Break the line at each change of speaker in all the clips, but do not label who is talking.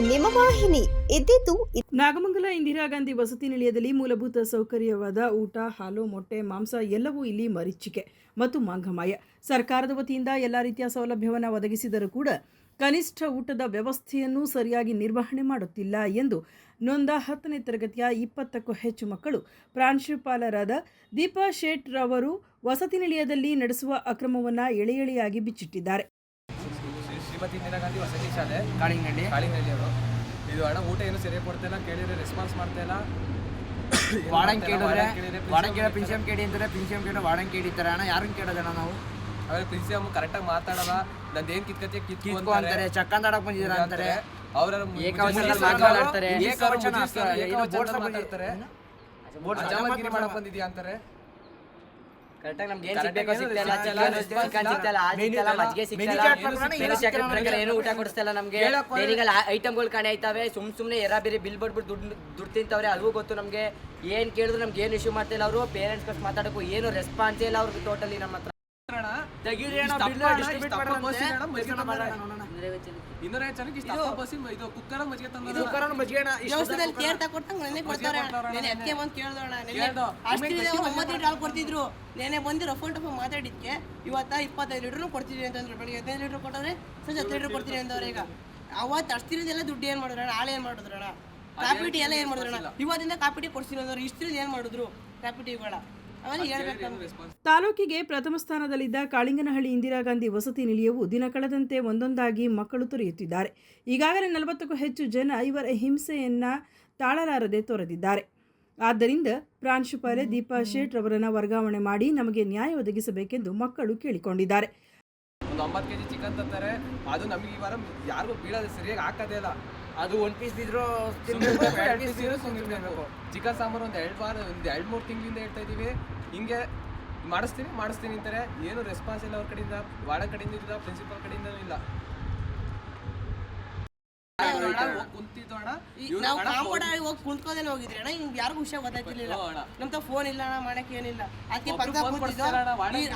ನಿಮ್ಮ ವಾಹಿನಿ ಇದ್ದಿದ್ದು
ನಾಗಮಂಗಲ ಇಂದಿರಾ ಗಾಂಧಿ ವಸತಿ ನಿಲಯದಲ್ಲಿ ಮೂಲಭೂತ ಸೌಕರ್ಯವಾದ ಊಟ, ಹಾಲು, ಮೊಟ್ಟೆ, ಮಾಂಸ ಎಲ್ಲವೂ ಇಲ್ಲಿ ಮರೀಚಿಕೆ ಮತ್ತು ಮಾಂಗಮಾಯ. ಸರ್ಕಾರದ ವತಿಯಿಂದ ಎಲ್ಲ ರೀತಿಯ ಸೌಲಭ್ಯವನ್ನು ಒದಗಿಸಿದರೂ ಕೂಡ ಕನಿಷ್ಠ ಊಟದ ವ್ಯವಸ್ಥೆಯನ್ನು ಸರಿಯಾಗಿ ನಿರ್ವಹಣೆ ಮಾಡುತ್ತಿಲ್ಲ ಎಂದು ನೊಂದ ಹತ್ತನೇ ತರಗತಿಯ ಇಪ್ಪತ್ತಕ್ಕೂ ಹೆಚ್ಚು ಮಕ್ಕಳು ಪ್ರಾಂಶುಪಾಲರಾದ ದೀಪಾ ಶೇಟ್ ರವರು ವಸತಿ ನಿಲಯದಲ್ಲಿ ನಡೆಸುವ ಅಕ್ರಮವನ್ನು ಎಳೆ ಎಳೆಯಾಗಿ ಬಿಚ್ಚಿಟ್ಟಿದ್ದಾರೆ.
ಶ್ರೀಮತಿ ಇಂದಿರಾ ಗಾಂಧಿ ವಸತಿ ಶಾಲೆ.
ಕಾಳಿಂಗಳ್ಳಿ
ಕಾಳಿಂಗಳ್ಳಿ ಅವರು. ಇದು ಅಣ್ಣ ಊಟ ಏನು ಸರಿಯಾಗಿ ಕೊಡ್ತಾ ಇಲ್ಲ ಕೇಳಿದ್ರೆ ರೆಸ್ಪಾನ್ಸ್ ಮಾಡ್ತಾ ಇಲ್ಲ. ಏನ್
ವಾರ್ಡನ್
ಮಾಡ್ತಾ
ಕೇಳಿದ್ರೆ
ವಾಡಂಗ್ ಕೇಳಿದ್ರೆ
ವಾರ್ಡನ್ ಕೇಳೋ ಪಿನ್ಸಿಯಂ ಕೇಳಿ ಅಂತಾರೆ ಪಿನ್ಸಿಯಂ ಕೇಳೋ ವಾಡಂಗ್ ಕೇಳಿತಾರೆ ಅಣ್ಣ ಯಾರನ್ನ ಕೇಳೋದಣ್ಣ ನಾವು?
ಆಮೇಲೆ ಪ್ರಿನ್ಸಿಪಲ್ ಕರೆಕ್ಟಾಗಿ ಮಾತಾಡಲ್ಲ ನಂದು ಏನು ಕಿತ್ಕತೆ
ಕಿತ್ಕೊ ಅಂತಾರೆ. ಚಕ್ಕಂದಾಡಕ್ ಬಂದಿದ್ದೀರಾ ಅಂತಾರೆ.
ಅವರ.
ಏಕವಚನ
ಮಾತಾಡ್ತಾರೆ.
ಬೋರ್ಡ್
ಮಾಡಕ್ ಬಂದಿದ್ಯಾ ಅಂತಾರೆ.
ಕರೆಕ್ಟಾಗಿ ನಮ್ಗೆ ಏನ್ ಸಿಗ್ಬೇಕೋ
ಆಗಿ
ಸಿಗ್ತಾ ಇಲ್ಲ
ಏನು
ಚಿಕನ್
ಸಿಗ್ತಾ ಇಲ್ಲ,
ಚಿಕನ್ ಸಿಗ್ತಾ ಇಲ್ಲ ಆ ಮಜ್ಜಿಗೆ
ಏನು
ಊಟ ನಮ್ಗೆ. ಬೇರೆಗಳ ಐಟಮ್ಗಳು ಕಾಣೆ ಆಯ್ತವೆ ಸುಮ್ ಸುಮ್ನೆ ಎರ ಬೇರೆ ಬಿಲ್ ಬಡ್ಬಿಟ್ಟು ದುಡ್ಡು ದುಡ್ಡು ತಿಂತವ್ರೆ ಅದು ಗೊತ್ತು ನಮ್ಗೆ. ಏನ್ ಕೇಳಿದ್ರು ನಮ್ಗೆ ಏನು ಇಶ್ಯೂ ಮಾಡ್ತಿಲ್ಲ ಅವರು. ಪೇರೆಂಟ್ಸ್ ಕಷ್ಟ ಮಾತಾಡಕ್ಕೂ ಏನು ರೆಸ್ಪಾನ್ಸ್ ಇಲ್ಲ ಅವ್ರಿಗೆ ಟೋಟಲಿ ನಮ್ಮ ಹತ್ರ
ತೆಗೀರಿ
ಬಸ್ಸಿನ ಇದು ಕುಕ್ಕರ್ ಮಜ್ಜಿಗೆ ತಂದ
ಇದು ಮಜ್ಜಿಗೆ
ದೇವಸ್ಥಾನದಲ್ಲಿ ನೆನೆ ಕೊಡ್ತಾರೆ. ನೆನೆ. ಅದಕ್ಕೆ ಕೇಳ್ದೋಣ ನೆನೆ ಒಂಬತ್ತು ಲೀಟರ್ ಹಾಲು ಕೊಡ್ತಿದ್ರು. ನೆನೆ ಬಂದು ರಫೋನ್ ಟಫ್ ಮಾತಾಡಿದ್ಕೆ. ಇವತ್ತ ಇಪ್ಪತ್ತೈದು ಲೀಟರ್ ಕೊಡ್ತೀವಿ ಅಂತಂದ್ರೆ. ಬೆಳಿಗ್ಗೆ ಹದಿನೈದು ಲೀಟರ್ ಕೊಟ್ಟರೆ ಸಂಜೆ ಹತ್ತು ಲೀಟರ್ ಕೊಡ್ತೀನಿ ಅಂತವ್ರೆ ಈಗ. ಅವತ್ತು ಅಷ್ಟಿರೋದೆಲ್ಲ ದುಡ್ಡು ಏನು ಮಾಡಿದ್ರಣ ಹಾಳು ಏನು ಮಾಡಿದ್ರಣ ಕಾಪಿ ಟೀ ಎಲ್ಲ ಏನು ಮಾಡಿದ್ರಣ ಇವತ್ತಿಂದ ಕಾಪಿಟಿ ಕೊಡ್ತೀನಿ ಅಂದವ್ರು. ಇಷ್ಟಿರೋದು ಏನು ಮಾಡಿದ್ರು? ಕಾಪಿ
ತಾಲೂಕಿಗೆ ಪ್ರಥಮ ಸ್ಥಾನದಲ್ಲಿದ್ದ ಕಾಳಿಂಗನಹಳ್ಳಿ ಇಂದಿರಾ ಗಾಂಧಿ ವಸತಿ ನಿಲಯವು ದಿನ ಕಳೆದಂತೆ ಒಂದೊಂದಾಗಿ ಮಕ್ಕಳು ತೊರೆಯುತ್ತಿದ್ದಾರೆ. ಈಗಾಗಲೇ ನಲವತ್ತಕ್ಕೂ ಹೆಚ್ಚು ಜನ ಇವರ ಹಿಂಸೆಯನ್ನ ತಾಳಲಾರದೆ ತೊರೆದಿದ್ದಾರೆ. ಆದ್ದರಿಂದ ಪ್ರಾಂಶುಪಾಲೆ ದೀಪಾ ಶೇಟ್ ರವರನ್ನ ವರ್ಗಾವಣೆ ಮಾಡಿ ನಮಗೆ ನ್ಯಾಯ ಒದಗಿಸಬೇಕೆಂದು ಮಕ್ಕಳು ಕೇಳಿಕೊಂಡಿದ್ದಾರೆ.
ಒಂದು ಒಂಬತ್ತು ಕೆಜಿ ಚಿಕನ್ ತಂತಾರೆ ಅದು ನಮಗೆ ಈ ವಾರ ಯಾರಿಗೂ ಬೀಳೋದು ಸರಿಯಾಗಿ ಹಾಕೋದೇ ಇಲ್ಲ.
ಅದು ಒಂದ್ ಪೀಸ್ ಬಿದ್ರು
ಚಿಕನ್ ಸಾಂಬಾರು ಒಂದು ಎರಡು ವಾರ ಒಂದು ಎರಡು ಮೂರು ತಿಂಗಳಿಂದ ಹೇಳ್ತಾ ಇದೀವಿ ಹಿಂಗೆ ಮಾಡಿಸ್ತೀನಿ ಮಾಡಿಸ್ತೀನಿ ಅಂತಾರೆ. ಏನು ರೆಸ್ಪಾನ್ಸ್ ಇಲ್ಲ ಅವ್ರ ಕಡೆಯಿಂದ ವಾಡ ಕಡೆಯಿಂದ ಇಲ್ಲ ಪ್ರಿನ್ಸಿಪಲ್ ಕಡೆಯಿಂದ ಇಲ್ಲ. ಇಲ್ಲಾಂದ್ರೆ
ನಾವು ಕಾಂಪೌಂಡ್ ಹೋಗಿ ಕುಂತ್ಕೋದೇನೆ ಹೋಗಿದ್ರಿ ಅಣ್ಣ? ಹಿಂಗೆ ಯಾರಿಗೂ ವಿಷಯ ಗೊತ್ತಾಗ್ತಿರ್ಲಿಲ್ಲ.
ಅಣ್ಣ.
ನಮ್ತ ಫೋನ್ ಇಲ್ಲ ಅಣ್ಣ ಮಾಡಕ್ಕೆ ಏನಿಲ್ಲ. ಅದಕ್ಕೆ ಪಕ್ಕ ಕೂತಿದ್ದು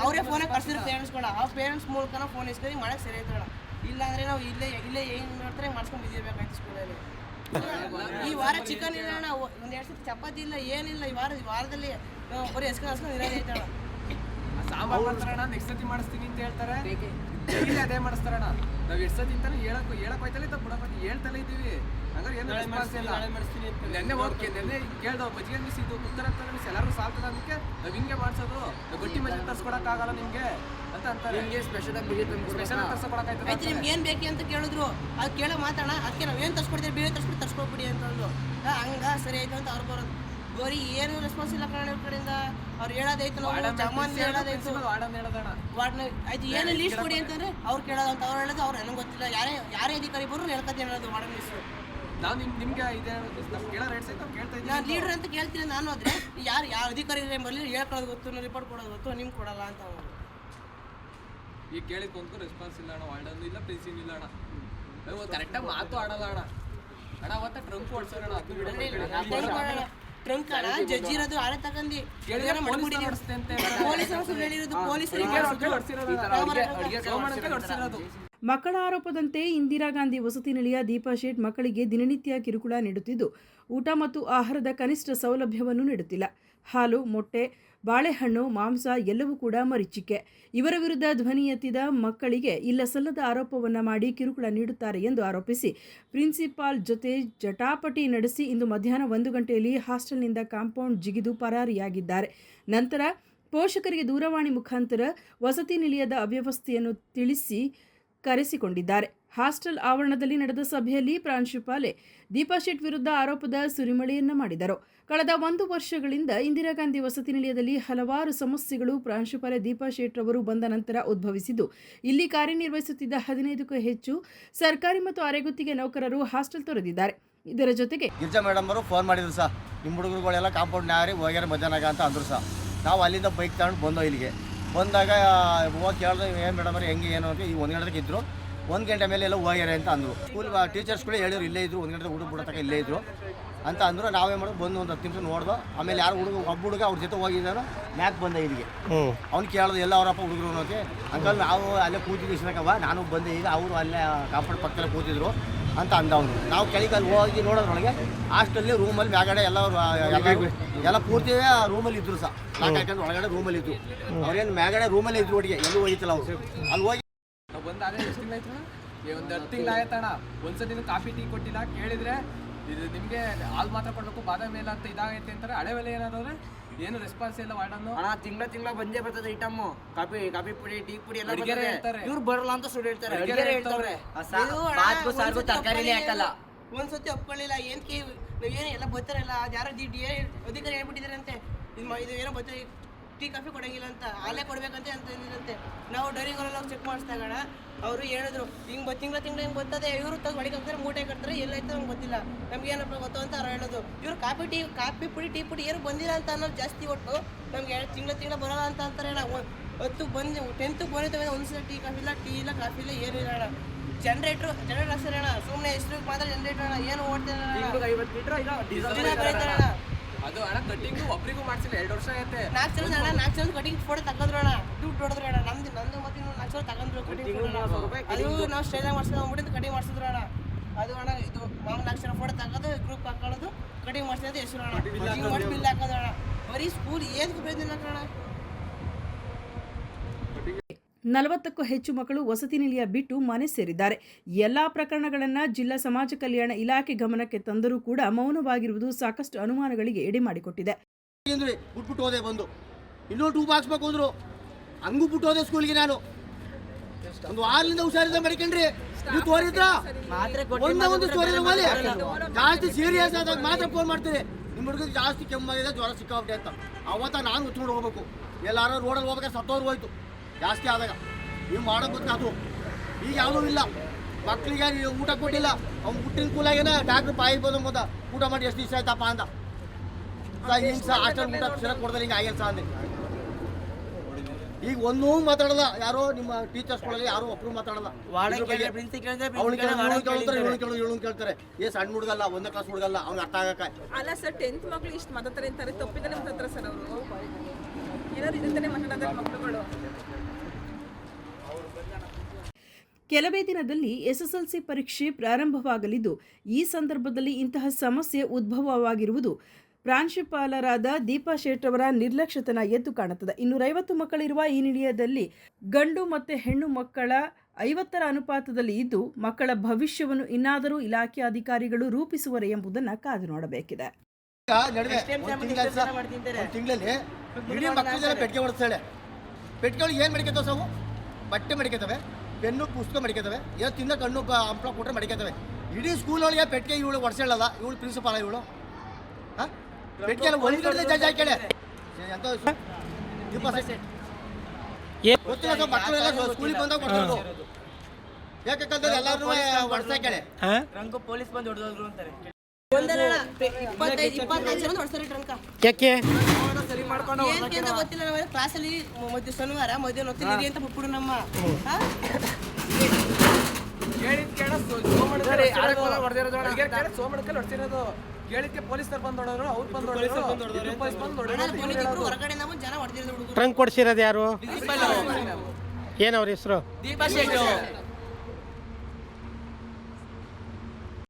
ಅವರೇ ಫೋನ್ ಕಳ್ಸಿದ್ರು ಪೇರೆಂಟ್ಸ್ ಕೂಡ ಆ ಪೇರೆಂಟ್ಸ್ ಮೂಲಕನ ಫೋನ್ ಇಸ್ಕೊಂಡು ಮಾಡಕ್ಕೆ ಸರಿ ಆಯ್ತು ಅಣ್ಣ ಇಲ್ಲ ಅಂದ್ರೆ ನಾವು ಇಲ್ಲೇ ಇಲ್ಲೇ ಏನ್ ಮಾಡ್ತಾರೆ ಮಾಡ್ಸ್ಕೊಂಡ್ ಬಿದ್ದಿರ್ಬೇಕಾಯ್ತು ಸ್ಕೂಲಲ್ಲಿ ಈ ವಾರ ಚಿಕನ್ ಇಲ್ಲ ಅಣ್ಣ. ಒಂದ್ ಎರಡು ಸತಿ ಚಪಾತಿ ಇಲ್ಲ ಏನಿಲ್ಲ. ಈ ವಾರ ಈ ವಾರದಲ್ಲಿ ಬರೀ ಎಸ್ಕೊಂಡು ಹಸ್ಕೊಂಡು ಇರೋದೈತೆ ಅಣ್ಣ
ಸಾಂಬಾರ್ ಮಾಡ್ತಾರಣ್ಣ ನೆಕ್ಸ್ಟ್ ಸತಿ ಮಾಡಿಸ್ತೀನಿ ಅಂತ ಹೇಳ್ತಾರೆ. ಇಲ್ಲಿ ಅದೇ ಮಾಡಿಸ್ತಾರಣ್ಣ? ನಾವ್ ಎಷ್ಟು ಸತಿ ಅಂತಾನೆ ಹೇಳಕ್ ಹೇಳಕ್ ಹೋಯ್ತಲ್ಲ ಇತ್ತ ಬುಡಪ್ಪ ಹೋಯ್ತು ಹೇಳ್ತಲೇ ಇದ್ದೀವಿ. ಹಂಗಾರೆ ಏನು ರೆಸ್ಪಾನ್ಸ್ ಇಲ್ಲ. ನೆನ್ನೆ ಹೋಗಿ ನೆನ್ನೆ ಕೇಳ್ದವ್ ಮಜ್ಜಿಗೆ ಮಿಸ್ ಇದು ಉತ್ತರ ಮಿಸ್ ಎಲ್ಲರೂ ಸಾಲ್ತದ ಅದಕ್ಕೆ ನಾವ್ ಹಿಂಗೆ ಮಾಡ್ಸೋದು. ಗಟ್ಟಿ ಮಜ್ಜಿಗೆ ತರ್ಸ್ಕೊಡಕ್ ಆಗಲ್ಲ ನಿಮ್ಗೆ. ಅಂತ ಅಂತಾರೆ.
ನಿಮ್ಗೆ ಸ್ಪೆಷಲ್ ಆಗಿ
ಸ್ಪೆಷಲ್ ತರ್ಸ್ಕೊಡಕ್
ಆಯ್ತು ನಿಮ್ಗೆ ಏನ್ ಬೇಕು ಅಂತ ಕೇಳಿದ್ರು. ಅದು ಕೇಳೋ ಮಾತಾಡ ಅದಕ್ಕೆ ನಾವು ಏನು ತರ್ಸ್ಕೊಡ್ತೀವಿ ಬೇರೆ ತರ್ಸ್ಬಿಟ್ಟು ತರ್ಸ್ಕೊಬಿಡಿ ಅಂತ ಅಂದ್ರು. ಹಂಗ ಸರಿ ಆಯ್ತು ಅಂತ ಅವ್ರು ಬರೋದು. ಗೋರಿ ಏನು ರೆಸ್ಪಾನ್ಸ್ ಇಲ್ಲ ಕನ್ನಡ ಕಡೆಯಿಂದ. ಅವ್ರು ಹೇಳೋದೈತು ನಾವು ಜಮಾನ್ ಹೇಳೋದೈತು
ವಾರ್ಡನ್
ಆಯ್ತು ಏನು ಲೀಸ್ಟ್ ಕೊಡಿ ಅಂತಂದ್ರೆ ಅವ್ರು ಕೇಳೋದು ಅಂತ ಅವ್ರು ಹೇಳೋದು ಅವ್ರು ನನಗೆ ಗೊತ್ತಿಲ್ಲ. ಯಾರೇ ಯಾರೇ ಅಧಿಕಾರಿ ಬರೋ ಹೇಳ್ಕೊತೀನಿ ಹೇಳೋದು ವಾರ್ಡನ್ ಲೀಸ್ಟು
ನಾವು ನಿಮ್ ನಿಮ್ಗೆ ಇದೆ ನಾವು ಕೇಳೋ ರೇಟ್ಸ್ ಐತೆ ನಾವು ಕೇಳ್ತಾ
ನಾನು ಲೀಡರ್ ಅಂತ ಕೇಳ್ತೀನಿ ನಾನು ಆದ್ರೆ ಯಾರು ಯಾರು ಅಧಿಕಾರಿ ಬರಲಿ ಹೇಳ್ಕೊಳ್ಳೋದು ಗೊತ್ತು ರಿಪೋರ್ಟ್ ಕೊಡೋದು ಗೊತ್ತು ನಿಮ್ಗೆ ಕೊಡಲ್ಲ ಅಂತ ಅವರು.
ಈಗ ಕೇಳಿದ ಕೊಂದ್ಕೊ ರೆಸ್ಪಾನ್ಸ್ ಇಲ್ಲ ಅಣ್ಣ ವಾರ್ಡನ್ ಇಲ್ಲ ಪ್ರೀಸಿ ಇಲ್ಲ ಅಣ್ಣ. ಕರೆಕ್ಟಾಗಿ ಮಾತು ಆಡಲ್ಲ ಅಣ್ಣ. ಅಣ್ಣ ಅವತ್ತ ಟ್ರಂಪ್ ಓಡಿಸೋಣ
ಟ್ರಂಕ್ ಜಜ್ಜಿರೋದು ಜಡ್ಜಿ ಇರೋದು ಆಳೆ ತಗೊಂಡು
ಕೇಳಿದ್ರೆ ಪೊಲೀಸ್ ನಡೆಸ್ತೆ ಅಂತ
ಪೊಲೀಸ್ ಹೇಳಿರೋದು ಪೊಲೀಸರಿಗೆ
ಹೊಡ್ಸಿರೋದು.
ಮಕ್ಕಳ ಆರೋಪದಂತೆ ಇಂದಿರಾ ಗಾಂಧಿ ವಸತಿ ನಿಲಯ ದೀಪಾ ಶೇಟ್ ಮಕ್ಕಳಿಗೆ ದಿನನಿತ್ಯ ಕಿರುಕುಳ ನೀಡುತ್ತಿದ್ದು, ಊಟ ಮತ್ತು ಆಹಾರದ ಕನಿಷ್ಠ ಸೌಲಭ್ಯವನ್ನು ನೀಡುತ್ತಿಲ್ಲ. ಹಾಲು, ಮೊಟ್ಟೆ, ಬಾಳೆಹಣ್ಣು, ಮಾಂಸ ಎಲ್ಲವೂ ಕೂಡ ಮರಿಚಿಕೆ. ಇವರ ವಿರುದ್ಧ ಧ್ವನಿ ಎತ್ತಿದ ಮಕ್ಕಳಿಗೆ ಇಲ್ಲ ಸಲ್ಲದ ಆರೋಪವನ್ನು ಮಾಡಿ ಕಿರುಕುಳ ನೀಡುತ್ತಾರೆ ಎಂದು ಆರೋಪಿಸಿ, ಪ್ರಿನ್ಸಿಪಾಲ್ ಜೊತೆ ಜಟಾಪಟಿ ನಡೆಸಿ ಇಂದು ಮಧ್ಯಾಹ್ನ ಒಂದು ಗಂಟೆಯಲ್ಲಿ ಹಾಸ್ಟೆಲ್ನಿಂದ ಕಾಂಪೌಂಡ್ ಜಿಗಿದು ಪರಾರಿಯಾಗಿದ್ದಾರೆ. ನಂತರ ಪೋಷಕರಿಗೆ ದೂರವಾಣಿ ಮುಖಾಂತರ ವಸತಿ ನಿಲಯದ ಅವ್ಯವಸ್ಥೆಯನ್ನು ತಿಳಿಸಿ ಕರೆಸಿಕೊಂಡಿದ್ದಾರೆ. ಹಾಸ್ಟೆಲ್ ಆವರಣದಲ್ಲಿ ನಡೆದ ಸಭೆಯಲ್ಲಿ ಪ್ರಾಂಶುಪಾಲೆ ದೀಪಾ ಶೆಟ್ ವಿರುದ್ಧ ಆರೋಪದ ಸುರಿಮಳೆಯನ್ನ ಮಾಡಿದರು. ಕಳೆದ ಒಂದು ವರ್ಷಗಳಿಂದ ಇಂದಿರಾ ಗಾಂಧಿ ವಸತಿ ನಿಲಯದಲ್ಲಿ ಹಲವಾರು ಸಮಸ್ಯೆಗಳು ಪ್ರಾಂಶುಪಾಲೆ ದೀಪಾ ಶೇಟ್ ರವರು ಬಂದ ನಂತರ ಉದ್ಭವಿಸಿದ್ದು, ಇಲ್ಲಿ ಕಾರ್ಯನಿರ್ವಹಿಸುತ್ತಿದ್ದ ಹದಿನೈದಕ್ಕೂ ಹೆಚ್ಚು ಸರ್ಕಾರಿ ಮತ್ತು ಅರೆಗುತ್ತಿಗೆ ನೌಕರರು ಹಾಸ್ಟೆಲ್ ತೊರೆದಿದ್ದಾರೆ. ಇದರ ಜೊತೆಗೆ
ಗಿರ್ಜಾ ಮೇಡಮ್ ಅವರು ಫೋನ್ ಮಾಡಿದ್ರು ಸರ್ ನಿಮ್ಮ ಹುಡುಗರುಗಳೆಲ್ಲ ಕಾಂಪೌಂಡ್ ಹೋಗ್ಯಾರ ಮಧ್ಯಾಹ್ನ ಅಂತ ಅಂದರು ಸರ್. ನಾವು ಅಲ್ಲಿಂದ ಬೈಕ್ ತಗೊಂಡು ಬಂದೋ ಇಲ್ಲಿಗೆ. ಬಂದಾಗ ಹೋಗಿ ಕೇಳಿದ್ರೆ ಏನು ಮೇಡಮ್ ಅವ್ರೆ ಹೆಂಗೆ ಏನು ಅಂತ ಈ ಒಂದು ಗಂಟೆಗೆ ಇದ್ದರು ಒಂದು ಗಂಟೆ ಮೇಲೆ ಎಲ್ಲ ಹೋಗ್ಯಾರೆ ಅಂತ ಅಂದರು. ಸ್ಕೂಲ್ ಟೀಚರ್ಸ್ಗಳು ಹೇಳಿದ್ರು ಇಲ್ಲೇ ಇದ್ದರು ಒಂದು ಗಂಟೆ ಹುಡುಗ ಬಿಡತಕ್ಕ ಇಲ್ಲೇ ಇದ್ದರು ಅಂತ ಅಂದರು. ನಾವೇ ಮಾಡೋದು ಬಂದು ಒಂದು ಹತ್ತು ನಿಮಿಷ ನೋಡ್ದು ಆಮೇಲೆ ಯಾರು ಹುಡುಗ ಒಬ್ಬ ಹುಡುಗ ಅವ್ರ ಜೊತೆ ಹೋಗಿದ್ದಾನೋ ಮ್ಯಾಕ್ ಬಂದೆ ಇಲ್ಲಿಗೆ. ಅವ್ನು ಕೇಳ್ದು ಎಲ್ಲ ಅವರಪ್ಪ ಹುಡುಗರು ಅನ್ನೋಕೆ. ಅಂಕಲ್ ನಾವು ಅಲ್ಲೇ ಕೂತಿದ್ವಿ ಇಷ್ಟಕ್ಕವ ನಾನು ಬಂದೆ ಈಗ ಅವರು ಅಲ್ಲೇ ಕಾಂಪೌಂಡ್ ಪಕ್ಕದಲ್ಲೇ ಕೂತಿದ್ರು. ಅಂತ ಅಂದವನು. ನಾವು ಕೆಳಗಲ್ಲಿ ಹೋಗಿ ನೋಡೋದ್ರೊಳಗೆ ಹಾಸ್ಟೆಲ್ಲಿ ರೂಮಲ್ಲಿ ಮ್ಯಾಗಡೆ ಎಲ್ಲ ಎಲ್ಲ ಪೂರ್ತಿ ರೂಮಲ್ಲಿ ಇದ್ರು ಸಹ. ಹಾಕೊಂಡು ಒಳಗಡೆ ರೂಮಲ್ಲಿ ಇದ್ರು. ಅವ್ರೇನು ಮ್ಯಾಗಡೆ ರೂಮಲ್ಲಿ ಇದ್ರು ಒಟ್ಟಿಗೆ, ಎಲ್ಲೂ ಹೋಗಿತ್ತಲ್ಲ ಅವರು. ಅಲ್ಲಿ ಹೋಗಿ
ಒಂದು ಹತ್ತು ಒಂದ್ಸತಿ ಕಾಫಿ, ಟೀ ಕೊಟ್ಟಿಲ್ಲ, ಕೇಳಿದ್ರೆ ಇದು ನಿಮಗೆ ಹಾಲು ಮಾತ್ರ ಕೊಡ್ಬೇಕು, ಬಾದಾಮಿ ಇಲ್ಲ ಅಂತ ಇದಾಗೈತೆ ಅಂತಾರೆ. ಹಳೆ ಬೆಲೆ ಏನಾದ್ರೆ ಏನು ರೆಸ್ಪಾನ್ಸ್ ಇಲ್ಲ ವಾರ್ಡನ್ನು
ಅಣ್ಣ ತಿಂಗಳ ತಿಂಗಳ ಬಂದೇ ಬರ್ತದೆ ಐಟಮ್ ಕಾಫಿ ಕಾಫಿ ಪುಡಿ ಟೀ ಪುಡಿ ಎಲ್ಲ ಬರ್ತದೆ.
ಹೇಳ್ತಾರೆ.
ಇವ್ರು ಬರಲ್ಲ ಅಂತ ಸುಳ್ಳು ಹೇಳ್ತಾರೆ.
ಅಡಿಗೆ
ಅಡ್ಗೆರೆ
ಹೇಳ್ತವ್ರೆ.
ಹೇಳ್ತವ್ರೆ
ಇದು ಅಣ್ಣ,
ಬಾತ್ಗೂ ಸಾರ್ಗೂ
ಒಂದ್ಸತಿ
ತರಕಾರಿನೇ ಹಾಕಲ್ಲ.
ಒಂದ್ಸತಿ ಒಪ್ಕೊಳ್ಳಿಲ್ಲ. ಏನ್ ಕೇ ಏನು ಎಲ್ಲ ಬರ್ತಾರಲ್ಲ ಅದು ಯಾರೋ ಡಿ ಡಿ ಅಧಿಕಾರಿ ಹೇಳ್ಬಿಟ್ಟಿದ್ದಾರೆ ಅಂತೆ ಇದು ಮ- ಇದು ಏನೋ ಬರ್ತಾರೆ ಟೀ ಕಾಫಿ ಕೊಡಂಗಿಲ್ಲ ಅಂತ. ಹಾಲೇ ಕೊಡ್ಬೇಕಂತೆ ಅಂತ ಅಂದಿರಂತೆ ನಾವು ಹೋಗಿ ಚೆಕ್ ಮಾಡಿಸ್ದಾಗಣ ಅವರು ಹೇಳಿದ್ರು ಹಿಂಗೆ ಬ ತಿಂಗಳ ತಿಂಗಳ ಹಿಂಗೆ ಬರ್ತದೆ ಇವರು ತಂದು ಒಳಗೆ ಹಾಕ್ತಾರೆ ಮೂಟೆ ಕಟ್ತಾರೆ ಎಲ್ಲೈತೆ ನಮ್ಗೆ ಗೊತ್ತಿಲ್ಲ. ನಮ್ಗೆ ಏನಪ್ಪ ಗೊತ್ತು ಅಂತ ಅವ್ರು ಹೇಳೋದು. ಇವ್ರು ಕಾಫಿ ಟೀ ಕಾಫಿ ಪುಡಿ ಟೀ ಪುಡಿ ಏನು ಬಂದಿಲ್ಲ ಅಂತ ಅನ್ನೋದು ಜಾಸ್ತಿ ಒಟ್ಟು. ನಮ್ಗೆ ತಿಂಗಳ ತಿಂಗಳ ಬರೋಲ್ಲ ಅಂತ ಅಂತಾರೆ ಒ- ಹತ್ತು ಬಂದು ಟೆಂತ್ ಬಂದಿದ್ದಾವೆ ಒಂದ್ಸಲ ಟೀ ಕಾಫಿ ಇಲ್ಲ ಟೀ ಇಲ್ಲ ಕಾಫಿ ಇಲ್ಲ ಏನಿಲ್ಲ ಅಣ್ಣ. ಜನರೇಟ್ರು ಅಣ್ಣ. ಸುಮ್ಮನೆ ಎಷ್ಟು ಮಾತ್ರ ಜನರೇಟರ್ ಅಣ್ಣ. ಏನು ಓಡ್ತಾರೆ
ಐವತ್ತು ಲೀಟ್ರ್ ಡೀಸೆಲ್
ಅಣ್ಣ.
ಕಟ್ಟಿಂಗು ಒಬ್ರಿಗೂ ಮಾಡ್ಸಿಲ್ಲ ಎರಡು ವರ್ಷ ಆಯ್ತೆ
ನಾಲ್ಕು ಜನ ಅಣ್ಣ ನಾಲ್ಕು ಜನ ಕಟಿಂಗ್ ಫೋಟೋ ತಗೋದ್ರು ಅಣ್ಣ. ದುಡ್ಡು ಹೊಡೆದ್ರು ಅಣ್ಣ. ನಮ್ದು ನಂದು ಮತ್ತೆ ಇನ್ನೊಂದು ನಾಲ್ಕು ಜನ ತಗೊಂಡ್ರು ಕಟಿಂಗ್ ಅದು ನಾವು ಸ್ಟೈಲ್ ಅಂದ್ಬಿಟ್ಟು ಕಟಿಂಗ್ ಮಾಡ್ಸಿದ್ರು ಅಣ್ಣ. ಅದು ಅಣ್ಣ ಇದು ಮಾಮೂಲು ನಾಲ್ಕು ಜನ ಫೋಟೋ ತಗೋದು ಗ್ರೂಪ್ ಹಾಕೊಳ್ಳೋದು ಕಟಿಂಗ್ ಮಾಡಿಸೋದು ಹೆಸರು ಅಣ್ಣ. ಬಿಲ್ ಹಾಕೋದು ಅಣ್ಣ. ಬರೀ ಸ್ಕೂಲ್ ಏನ್ ಬೇದಿಲ್ಲ ಅಣ್ಣ
ನಲವತ್ತಕ್ಕೂ ಹೆಚ್ಚು ಮಕ್ಕಳು ವಸತಿ ನಿಲಯ ಬಿಟ್ಟು ಮನೆ ಸೇರಿದ್ದಾರೆ. ಎಲ್ಲಾ ಪ್ರಕರಣಗಳನ್ನು ಜಿಲ್ಲಾ ಸಮಾಜ ಕಲ್ಯಾಣ ಇಲಾಖೆ ಗಮನಕ್ಕೆ ತಂದರೂ ಕೂಡ ಮೌನವಾಗಿರುವುದು ಸಾಕಷ್ಟು ಅನುಮಾನಗಳಿಗೆ ಎಡೆ ಮಾಡಿಕೊಟ್ಟಿದೆ.
ಬಿಟ್ಬಿಟ್ಟು ಹೋದೆ ಬಂದು. ಇನ್ನೂ ಬಾಕ್ಸ್ ಹಾಕ್ಸ್ಬೇಕು ಅಂದ್ರು ಹಂಗೂ ಬಿಟ್ಟು ಹೋದೆ ಸ್ಕೂಲ್ಗೆ ನಾನು. ಒಂದು ವಾರದಿಂದ ಹುಷಾರಿದ್ದ ಮಡಿಕೊಂಡ್ರಿ. ನೀವು ತೋರಿದ್ರ? ಒಂದ ಒಂದೇ ಮಾಡಿ ಜಾಸ್ತಿ ಸೀರಿಯಸ್ ಆದಾಗ ಮಾತ್ರ ಫೋನ್ ಮಾಡ್ತೀರಿ. ನಿಮ್ಮ ಹುಡುಗ ಜಾಸ್ತಿ ಕೆಮ್ಮಾಗಿದೆ ಜ್ವರ ಸಿಕ್ಕಾಬಿಟ್ಟೆ ಅಂತ. ಅವತ್ತ ನಾನು ಉತ್ಕೊಂಡು ಹೋಗ್ಬೇಕು. ಎಲ್ಲಾರು ರೋಡಲ್ಲಿ ಹೋಗ್ಬೇಕಾದ್ರೆ ಸತ್ತೋರು ಹೋಯ್ತು. ಜಾಸ್ತಿ ಆದಾಗ ನೀವು ಮಾಡೋ ಅದು. ಈಗ ಯಾವುದೂ ಇಲ್ಲ. ಮಕ್ಕಳಿಗೆ ನೀವು ಊಟ ಕೊಟ್ಟಿಲ್ಲ. ಅವ್ನು ಹುಟ್ಟಿನ ಕೂಲಾಗೇನ ಡಾಕ್ಟ್ರ್ ಬಾಯಿ ಬಂದ ಊಟ ಮಾಡಿ ಎಷ್ಟು ದಿವಸ ಆಯ್ತಪ್ಪ ಅಂತ. ಹಿಂಗೆ ಸಹ ಹಾಸ್ಟೆಲ್ ಊಟ ಸರಿಯಾಗಿ ಕೊಡ್ತಾರೆ ಹಿಂಗೆ ಆಗಿಲ್ಲ ಸಹ ಅಂದೆ. ಈಗ ಒಂದೂ ಮಾತಾಡಲ್ಲ. ಯಾರೋ ನಿಮ್ಮ ಟೀಚರ್ಸ್ಗಳಲ್ಲಿ ಯಾರೋ ಒಬ್ರು ಮಾತಾಡಲ್ಲ. ಕೇಳ್ತಾರೆ ಕೇಳ್ತಾರೆ. ಏ ಸಣ್ಣ ಹುಡುಗಲ್ಲ ಒಂದೇ ಕ್ಲಾಸ್ ಹುಡುಗಲ್ಲ ಅವ್ನು ಅರ್ಥ ಆಗಕ್ಕ.
ಅಲ್ಲ ಸರ್ ಟೆಂತ್ ಮಕ್ಳು ಇಷ್ಟು ಮಾತಾಡ್ತಾರೆ ಅಂತಾರೆ. ತಪ್ಪಿದ್ದಾನೆ ಮಾತಾಡ್ತಾರೆ ಸರ್ ಅವರು. ಏನಾದ್ರು ಇದಂತಾನೆ ಮಾತಾಡೋದ್ರೆ ಮಕ್ಳುಗಳು
ಕೆಲವೇ ದಿನದಲ್ಲಿ ಎಸ್ಎಸ್ಎಲ್ಸಿ ಪರೀಕ್ಷೆ ಪ್ರಾರಂಭವಾಗಲಿದ್ದು ಈ ಸಂದರ್ಭದಲ್ಲಿ ಇಂತಹ ಸಮಸ್ಯೆ ಉದ್ಭವವಾಗಿರುವುದು ಪ್ರಾಂಶುಪಾಲರಾದ ದೀಪಾ ಶೇಟ್ ಅವರ ನಿರ್ಲಕ್ಷ್ಯತನ ಎದ್ದು ಕಾಣುತ್ತದೆ. ಇನ್ನೂರೈವತ್ತು ಮಕ್ಕಳಿರುವ ಈ ನಿಲಯದಲ್ಲಿ ಗಂಡು ಮತ್ತು ಹೆಣ್ಣು ಮಕ್ಕಳ ಐವತ್ತರ ಅನುಪಾತದಲ್ಲಿ ಇದ್ದು ಮಕ್ಕಳ ಭವಿಷ್ಯವನ್ನು ಇನ್ನಾದರೂ ಇಲಾಖೆ ಅಧಿಕಾರಿಗಳು ರೂಪಿಸುವರೆ ಎಂಬುದನ್ನು ಕಾದು ನೋಡಬೇಕಿದೆ.
ತಿಂಗಳಲ್ಲಿ ಮಕ್ಕಳಿಗೆಲ್ಲ ಪೆಟ್ಟಿಗೆ ಹೊಡಿಸ್ತಾಳೆ ಪೆಟ್ಟಿಗೆಗಳು ಏನು ಸಾವು? ಬಟ್ಟೆ ಮಡಿಕತ್ತವೆ. ಪೆನ್ನು ಪುಸ್ತಕ ಮಡಿಕೇತವೆ ಇವತ್ತು ತಿಂದ ಕಣ್ಣು ಅಂಪ್ಲ ಹಂಪ್ಲ ಕೊಟ್ಟರೆ ಮಡಿಕೇತವೆ. ಇಡೀ ಸ್ಕೂಲ್ ಒಳಗೆ ಪೆಟ್ಟಿಗೆ ಇವಳು ಒಡ್ಸೇಳಲ್ಲ ಇವಳು ಪ್ರಿನ್ಸಿಪಾಲ ಇವಳು. ಹಾಂ? ಪೆಟ್ಟಿಗೆ ಒಂದು ಜಡ್ಜ್ ಹಾಕ್ಯಾಳೆ ಎಂತ ಗೊತ್ತಿಲ್ಲ ಮಕ್ಕಳೆಲ್ಲ ಸ್ಕೂಲಿಗೆ ಬಂದಾಗ ಕೊಡ್ತಾರೆ ಯಾಕಂದ್ರೆ ಎಲ್ಲರೂ ಹೊಡ್ಸಾಕ್ಯಾಳೆ
ರಂಗು ಪೊಲೀಸ್ ಬಂದು ಹೊಡೆದ್ರು ಅಂತಾರೆ.
ಒಂದಲ್ಲ ಏನಕ್ಕೆ ಅಂತ ಗೊತ್ತಿಲ್ಲ ನಾವು ಕ್ಲಾಸಲ್ಲಿ ಮಧ್ಯ ಶನಿವಾರ ಮಧ್ಯಾಹ್ನ ಹೊತ್ತಿದ್ದೀರಿ ಅಂತ ಬಿಟ್ಬಿಡು ನಮ್ಮ. ಹಾ?
ಕೇಳಿದ್ ಕೇಳ ಸೋಮಣಕಲ್ಲಿ ಹೊಡ್ಸಿರೋದು ಕೇಳಿದ್ಕೆ ಪೊಲೀಸರು ಬಂದು ಹೊಡೋರು ಅವ್ರು ಬಂದು ಹೊಡೋರು. ಪೊಲೀಸ್ ಬಂದು
ಅಣ್ಣ,
ಹೊಡೋರು
ಪೊಲೀಸ್ ಇಬ್ರು ಹೊರಗಡೆ ನಾವು ಜನ ಹೊಡೆದಿರೋದು ಹುಡುಗರು.
ಟ್ರಂಕ್ ಕೊಡ್ಸಿರೋದು ಯಾರು? ಏನವ್ರ ಹೆಸರು?
ದೀಪಾ ಶೆಟ್ಟು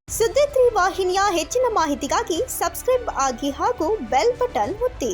ಸುದ್ದಿ ತ್ರಿ ವಾಹಿನಿಯ ಹೆಚ್ಚಿನ ಮಾಹಿತಿಗಾಗಿ ಸಬ್ಸ್ಕ್ರೈಬ್ ಆಗಿ ಹಾಗೂ ಬೆಲ್ ಬಟನ್ ಒತ್ತಿ.